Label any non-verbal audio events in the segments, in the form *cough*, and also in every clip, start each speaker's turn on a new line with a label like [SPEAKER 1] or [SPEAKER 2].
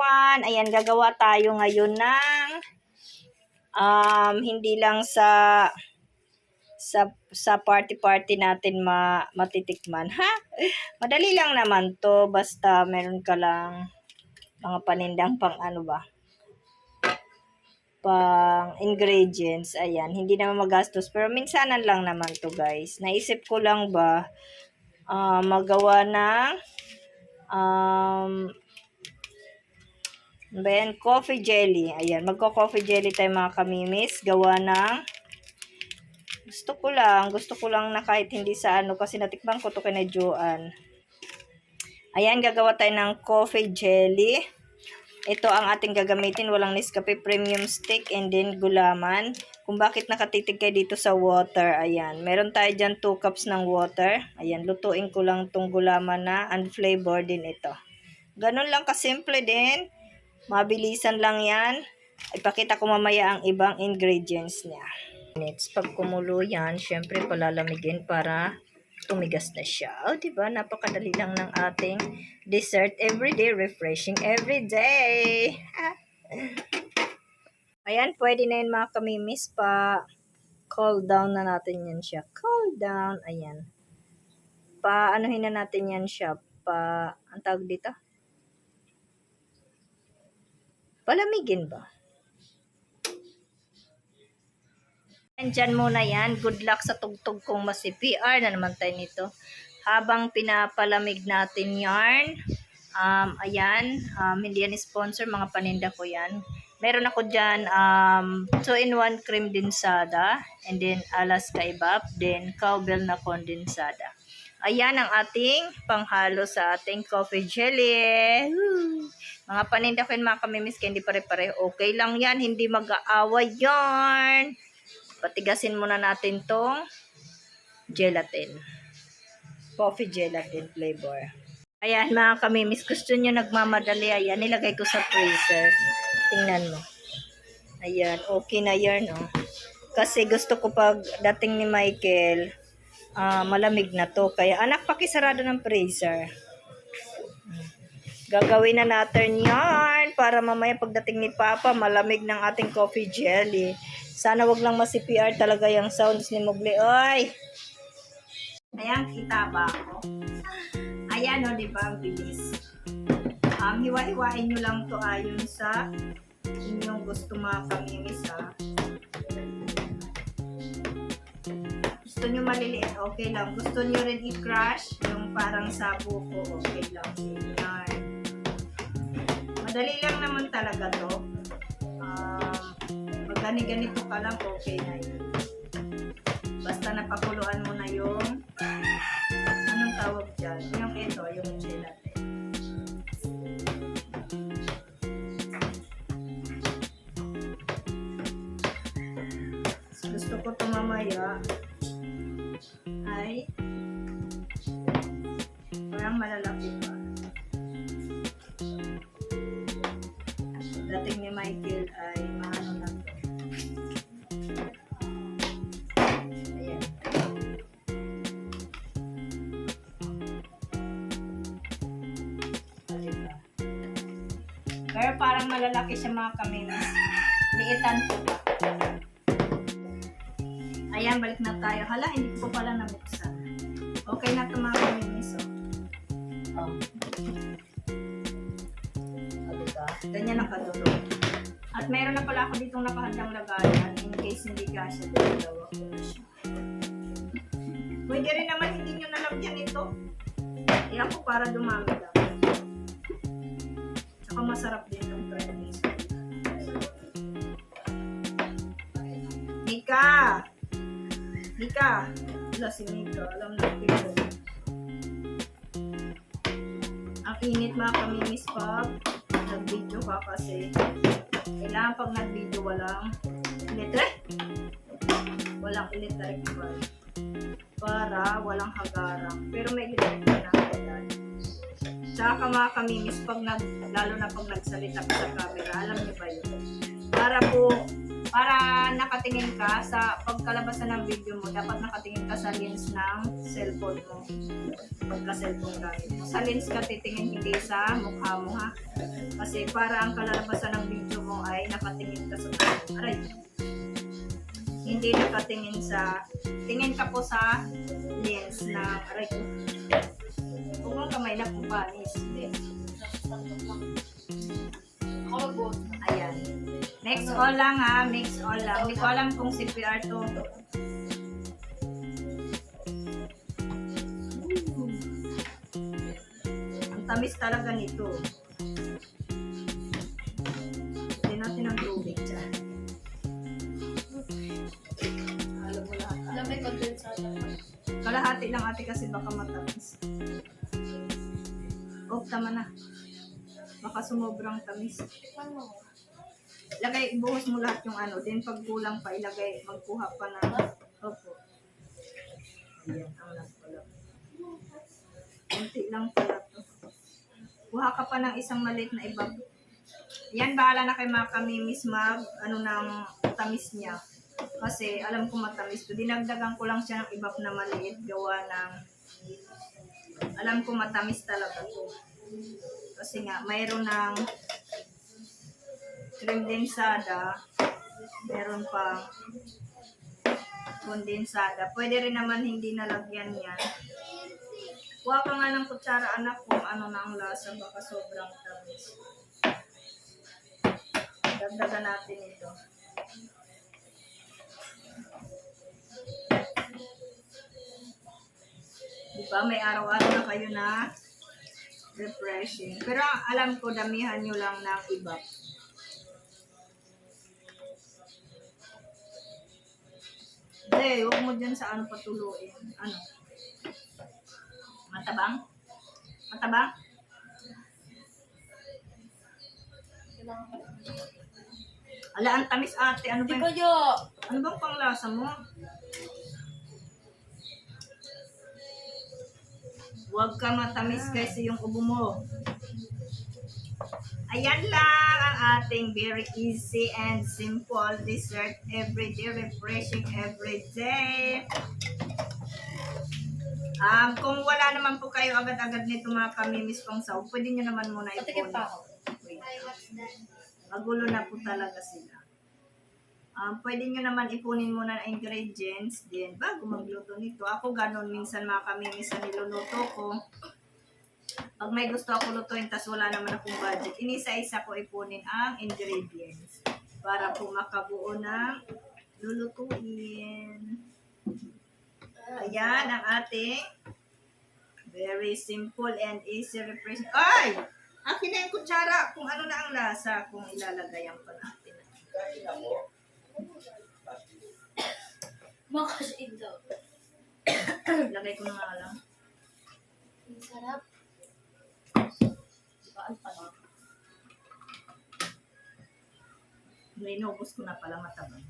[SPEAKER 1] Pakwan. Ayan, gagawa tayo ngayon ng um, hindi lang sa sa sa party-party natin ma, matitikman. Ha? Madali lang naman to. Basta meron ka lang mga panindang pang ano ba? Pang ingredients. Ayan. Hindi naman magastos. Pero minsanan lang naman to guys. Naisip ko lang ba ah, magawa ng um, yan? Coffee jelly. Ayan, magko-coffee jelly tayo mga kamimis. Gawa ng gusto ko lang, gusto ko lang na kahit hindi sa ano kasi natikman ko to kay na Joanne. Ayan, gagawa tayo ng coffee jelly. Ito ang ating gagamitin. Walang Nescafe Premium Stick and then gulaman. Kung bakit nakatitig kayo dito sa water. Ayan. Meron tayo dyan 2 cups ng water. Ayan. Lutuin ko lang tong gulaman na unflavored din ito. Ganun lang kasimple din. Mabilisan lang yan. Ipakita ko mamaya ang ibang ingredients niya. Minutes. Pag kumulo yan, syempre palalamigin para tumigas na siya. O, diba? Napakadali lang ng ating dessert everyday, refreshing everyday. *laughs* Ayan, pwede na yun mga kamimis pa cool down na natin yan siya. Cool down. Ayan. Pa, anuhin na natin yan siya. Pa, ang tawag dito? Palamigin ba? Andyan muna yan. Good luck sa tugtog kong masi PR na naman tayo nito. Habang pinapalamig natin yarn, um, ayan, um, hindi yan sponsor, mga paninda ko yan. Meron ako dyan, um, 2-in-1 cream densada, and then Alaska Ibap, then cowbell na kondensada. Ayan ang ating panghalo sa ating coffee jelly. Mga paninda ko mga kamimis, hindi pare-pare. Okay lang yan, hindi mag-aaway yarn. Patigasin muna natin tong gelatin. Coffee gelatin flavor. Ayan mga kamimis, gusto nyo nagmamadali. Ayan, nilagay ko sa freezer. Tingnan mo. Ayan, okay na yan. Oh. Kasi gusto ko pag dating ni Michael, ah, malamig na to. Kaya anak, pakisarado ng freezer. Gagawin na natin yarn para mamaya pagdating ni Papa, malamig ng ating coffee jelly. Sana wag lang masi-PR talaga yung sounds ni Mugli. Oy! Ayan, kita ba ako? Ayan o, di ba? Ang bilis. Um, hiwa-hiwain nyo lang to ayon sa inyong gusto mga kamimis ha. Gusto nyo maliliit, okay lang. Gusto nyo rin i-crush yung parang sa buko, okay lang. Yan. Madali lang naman talaga to. Um, pag gani-ganito ka lang, okay na yun. Basta napakuluan mo na yung anong tawag dyan? Yung ito, yung gelatin. Gusto ko ito mamaya Dating ni Michael ay maano na to. Pero parang malalaki siya mga kaminas. Liitan pa. Ayan, balik na tayo. Hala, hindi ko pa pala nabuksan. Okay na ito mga kaminis. Oh. Oh. Ganyan ang kadulo. At meron na pala ako ditong nakahandang lagayan in case hindi kasya dalawa ko siya. Pwede rin naman hindi nyo nalagyan ito. Iyan ko para dumami lang. Tsaka masarap din yung fried rice. Mika! Mika! Wala si Mika. Alam na ko Ang init mga kamimis pag nag-video ka kasi kailangan pag nag-video walang electric. Walang electric bulb. Para walang hagarang. Pero may electric na kailan. Tsaka mga kamimis pag nag, lalo na pag nagsalita ka sa camera, alam niyo ba yun? Para po para nakatingin ka sa pagkalabasan ng video mo, dapat nakatingin ka sa lens ng cellphone mo. Pagka cellphone gamit mo. Sa lens ka titingin, hindi sa mukha mo ha. Kasi para ang kalalabasan ng video mo ay nakatingin ka sa aray. Hindi nakatingin sa tingin ka po sa lens ng aray. Huwag mong kamay na kung panis. Hindi. Ayan. Mix all lang ha. Mix all lang. Hindi ko alam kung CPR to. Ang tamis talaga nito. Hindi natin ang tubig dyan. Alam mo lahat.
[SPEAKER 2] Alam may kondensado.
[SPEAKER 1] Kalahati lang ate kasi baka matamis. Oh, tama na. Baka sumobrang tamis.
[SPEAKER 2] Ano?
[SPEAKER 1] Lagay, buhos mo lahat yung ano. Then pag kulang pa, ilagay, magkuha pa na. Opo. Ayan, ang lang pala. Kunti lang to. Kuha ka pa ng isang maliit na ibang. Yan, bahala na kay mga kamimis mag, ano ng tamis niya. Kasi alam ko matamis to. Dinagdagan ko lang siya ng ibang na maliit. Gawa ng, alam ko matamis talaga to. Kasi nga, mayroon ng cream densada, meron pang kondensada. Pwede rin naman hindi nalagyan yan. Kuha ka nga ng kutsara anak kung ano na ang lasa, baka sobrang tamis. Dagdagan natin ito. Diba, may araw-araw na kayo na refreshing. Pero alam ko, damihan nyo lang ng iba. Hindi, huwag mo dyan sa ano patuluin. Ano? Matabang? Matabang? Ala, ang tamis ate. Ano ba,
[SPEAKER 2] Di
[SPEAKER 1] yung-
[SPEAKER 2] kayo.
[SPEAKER 1] ano bang panglasa mo? Huwag ka matamis kasi yung ubo mo. Ayan lang ang ating very easy and simple dessert everyday, refreshing everyday. Um, kung wala naman po kayo agad-agad nito mga kamimis pang saw, pwede nyo naman muna ipon. Magulo na po talaga sila. Um, pwede nyo naman ipunin muna ang ingredients din bago magluto nito. Ako ganun, minsan mga kamimis sa niluluto ko. Pag may gusto ako lutuin, tas wala naman akong budget, inisa-isa ko ipunin ang ingredients para po makabuo ng lulutuin. Ayan ang ating very simple and easy refreshing. Ay! Akin na yung kutsara kung ano na ang lasa kung ilalagayan pa natin.
[SPEAKER 2] Makasin daw.
[SPEAKER 1] Lagay ko na nga lang.
[SPEAKER 2] Ang sarap. Baan pa lang.
[SPEAKER 1] Linubos ko na pala matabang.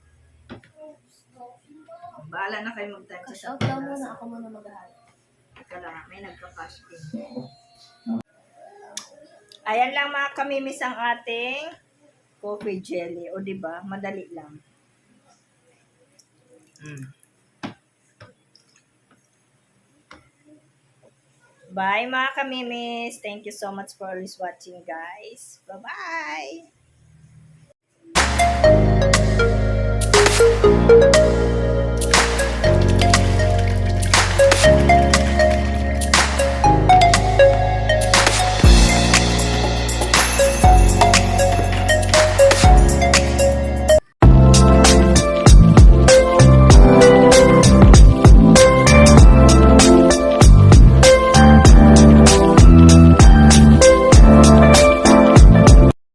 [SPEAKER 1] Bahala na kayo
[SPEAKER 2] Cash
[SPEAKER 1] sa
[SPEAKER 2] out daw muna. Ako muna maghahal.
[SPEAKER 1] Teka lang, may nagka-cash in. Ayan lang mga kamimis ang ating coffee jelly. O di ba Madali lang. Mm. Bye mga kamimis. Thank you so much for always watching guys. Bye-bye!